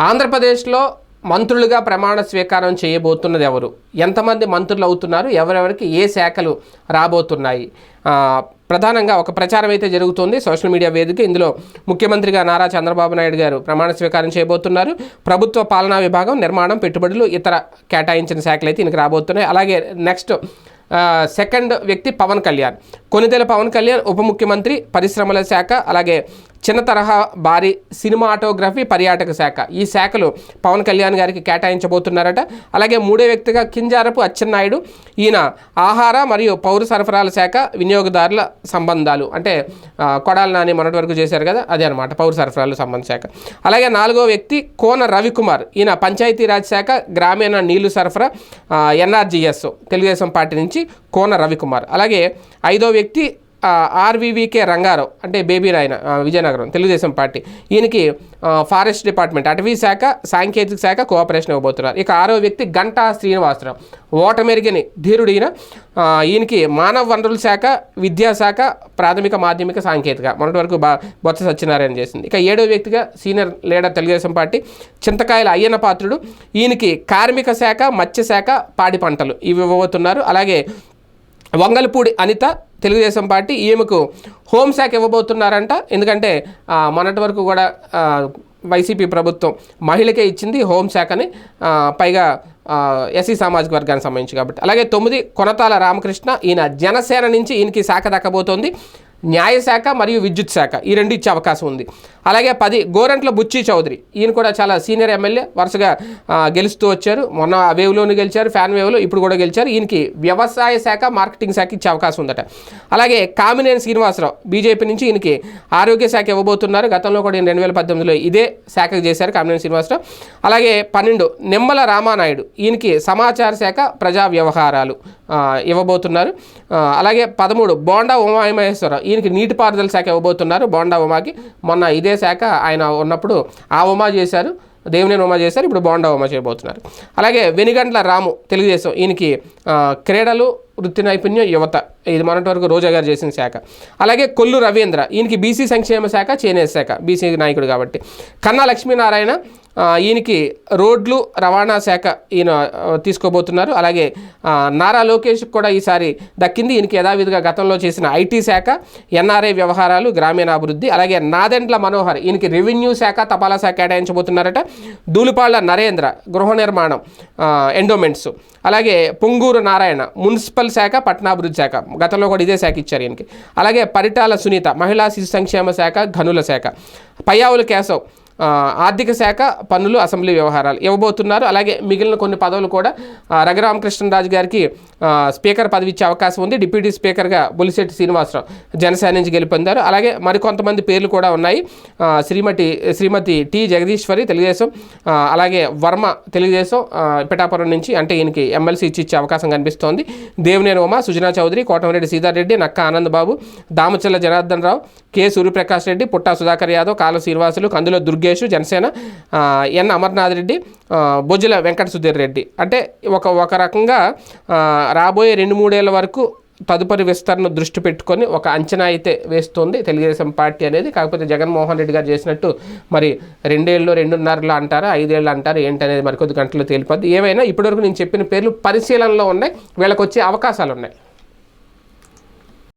ఆంధ్రప్రదేశ్లో మంత్రులుగా ప్రమాణ స్వీకారం చేయబోతున్నది ఎవరు? ఎంతమంది మంత్రులు అవుతున్నారు? ఎవరెవరికి ఏ శాఖలు రాబోతున్నాయి? ప్రధానంగా ఒక ప్రచారం అయితే జరుగుతుంది. సోషల్ మీడియా వేదిక ఇందులో ముఖ్యమంత్రిగా నారా చంద్రబాబు నాయుడు గారు ప్రమాణ స్వీకారం చేయబోతున్నారు. ప్రభుత్వ పాలనా విభాగం నిర్మాణం పెట్టుబడులు ఇతర కేటాయించిన శాఖలు అయితే ఈయనకి రాబోతున్నాయి. అలాగే నెక్స్ట్ సెకండ్ వ్యక్తి పవన్ కళ్యాణ్. కొనితెల పవన్ కళ్యాణ్ ఉప ముఖ్యమంత్రి పరిశ్రమల శాఖ అలాగే చిన్న తరహా భారీ సినిమాటోగ్రఫీ పర్యాటక శాఖ. ఈ శాఖలు పవన్ కళ్యాణ్ గారికి కేటాయించబోతున్నారట. అలాగే మూడో వ్యక్తిగా కింజారపు అచ్చెన్నాయుడు ఈయన ఆహార మరియు పౌర సరఫరాల శాఖ వినియోగదారుల సంబంధాలు. అంటే కొడాల నాని మొన్నటి వరకు చేశారు కదా అదే అనమాట పౌర సరఫరాల సంబంధ శాఖ. అలాగే నాలుగో వ్యక్తి కోన రవికుమార్ ఈయన పంచాయతీరాజ్ శాఖ గ్రామీణ నీళ్ళు సరఫరా ఎన్ఆర్జీఎస్ తెలుగుదేశం పార్టీ నుంచి కోన రవికుమార్. అలాగే ఐదో వ్యక్తి ఆర్వీవీకే రంగారావు అంటే బేబీ నాయన విజయనగరం తెలుగుదేశం పార్టీ. ఈయనకి ఫారెస్ట్ డిపార్ట్మెంట్ అటవీ శాఖ సాంకేతిక శాఖ కోఆపరేషన్ ఇవ్వబోతున్నారు. ఇక ఆరో వ్యక్తి గంటా శ్రీనివాసరావు. ఓటమెరిగని ధీరుడైన ఈయనకి మానవ వనరుల శాఖ విద్యాశాఖ ప్రాథమిక మాధ్యమిక సాంకేతిక. మొన్నటి వరకు బా బొత్స సత్యనారాయణ చేసింది. ఇక ఏడో వ్యక్తిగా senior leader Telugu Desam party Chintakayala Ayyanna Patrudu. ఈయనకి కార్మిక శాఖ మత్స్య శాఖ పాడి పంటలు ఇవి ఇవ్వబోతున్నారు. అలాగే వంగలపూడి అనిత తెలుగుదేశం పార్టీ ఈమెకు హోంశాఖ ఇవ్వబోతున్నారంట. ఎందుకంటే మొన్నటి వరకు కూడా వైసీపీ ప్రభుత్వం మహిళకే ఇచ్చింది హోంశాఖని పైగా ఎస్సీ సామాజిక వర్గానికి సంబంధించి కాబట్టి. అలాగే తొమ్మిది కొనతాల రామకృష్ణ ఈయన జనసేన నుంచి ఈయనకి శాఖ దక్కబోతోంది. న్యాయశాఖ మరియు విద్యుత్ శాఖ ఈ రెండు ఇచ్చే అవకాశం ఉంది. అలాగే పది గోరంట్ల బుచ్చి చౌదరి. ఈయన కూడా చాలా సీనియర్ ఎమ్మెల్యే వరుసగా గెలుస్తూ వచ్చారు. మొన్న వేవ్లోనూ గెలిచారు ఫ్యాన్ వేవ్లో ఇప్పుడు కూడా గెలిచారు. ఈయనకి వ్యవసాయ శాఖ మార్కెటింగ్ శాఖ ఇచ్చే అవకాశం ఉందట. అలాగే కామినేని శ్రీనివాసరావు బీజేపీ నుంచి ఈయనకి ఆరోగ్య శాఖ ఇవ్వబోతున్నారు. గతంలో కూడా ఈయన రెండు వేల పద్దెనిమిదిలో ఇదే శాఖకు చేశారు కామినేని శ్రీనివాసరావు. అలాగే పన్నెండు నిమ్మల రామానాయుడు ఈయనకి సమాచార శాఖ ప్రజా వ్యవహారాలు ఇవ్వబోతున్నారు. అలాగే పదమూడు బోండా ఉమామహేశ్వరరావు ఈయనకి నీటిపారుదల శాఖ ఇవ్వబోతున్నారు. బోండా ఉమాకి మొన్న ఇదే శాఖ ఆయన ఉన్నప్పుడు ఆ ఉమా చేశారు దేవినేని ఉమా చేశారు ఇప్పుడు బోండా ఉమా చేయబోతున్నారు. అలాగే వెనిగండ్ల రాము తెలుగుదేశం ఈయనకి క్రీడలు వృత్తి నైపుణ్యం యువత. ఇది మొన్నటి వరకు రోజా గారు చేసిన శాఖ. అలాగే కొల్లు రవీంద్ర ఈయనకి బీసీ సంక్షేమ శాఖ చేనేత శాఖ బీసీ నాయకుడు కాబట్టి. కన్నా లక్ష్మీనారాయణ ఈయనకి రోడ్లు రవాణా శాఖ ఈయన తీసుకోబోతున్నారు. అలాగే నారా లోకేష్ కూడా ఈసారి దక్కింది. ఈయనకి యథావిధిగా గతంలో చేసిన ఐటీ శాఖ ఎన్ఆర్ఐ వ్యవహారాలు గ్రామీణాభివృద్ధి అలాగే నాదెండ్ల మనోహర్ ఈయనకి రెవెన్యూ శాఖ తపాలా శాఖ కేటాయించబోతున్నారట. దూలిపాళ్ళ నరేంద్ర గృహ నిర్మాణం ఎండోమెంట్స్. అలాగే పొంగూరు నారాయణ మున్సిపల్ శాఖ పట్టణాభివృద్ధి శాఖ. గతంలో కూడా ఇదే శాఖ ఇచ్చారు ఈయనకి. అలాగే పరిటాల సునీత మహిళా శిశు సంక్షేమ శాఖ గనుల శాఖ. పయ్యావుల కేశవ్ ఆర్థిక శాఖ పన్నులు అసెంబ్లీ వ్యవహారాలు ఇవ్వబోతున్నారు. అలాగే మిగిలిన కొన్ని పదవులు కూడా రఘురామకృష్ణరాజు గారికి స్పీకర్ పదవి ఇచ్చే అవకాశం ఉంది. డిప్యూటీ స్పీకర్గా బొలిశెట్టి శ్రీనివాసరావు జనసేన నుంచి గెలుపొందారు. అలాగే మరికొంతమంది పేర్లు కూడా ఉన్నాయి. శ్రీమతి శ్రీమతి టి జగదీశ్వరి తెలుగుదేశం అలాగే వర్మ తెలుగుదేశం పిఠాపురం నుంచి అంటే ఈయనకి ఎమ్మెల్సీ ఇచ్చి ఇచ్చే అవకాశం కనిపిస్తోంది. దేవినేని ఉమ సుజనా చౌదరి కోటమిరెడ్డి సీతారెడ్డి నక్క ఆనందబాబు దామచల్ల జనార్దన్ రావు కె సూర్యప్రకాష్ రెడ్డి పుట్టా సుధాకర్ యాదవ్ కాల శ్రీనివాసులు కందుల దుర్గేష్ జనసేన ఎన్ అమర్నాథ్ రెడ్డి బొజ్జుల వెంకట సుధీర్ రెడ్డి. అంటే ఒక ఒక రకంగా రాబోయే రెండు మూడేళ్ళ వరకు తదుపరి విస్తరణ దృష్టి పెట్టుకొని ఒక అంచనా అయితే వేస్తుంది తెలుగుదేశం పార్టీ అనేది. కాకపోతే జగన్మోహన్ రెడ్డి గారు చేసినట్టు మరి రెండేళ్ళు రెండున్నరలో అంటారా ఐదేళ్ళు అంటారు ఏంటనేది మరికొద్ది గంటలు తేలిపోద్ది. ఏమైనా ఇప్పటివరకు నేను చెప్పిన పేర్లు పరిశీలనలో ఉన్నాయి. వీళ్ళకి వచ్చే అవకాశాలు ఉన్నాయి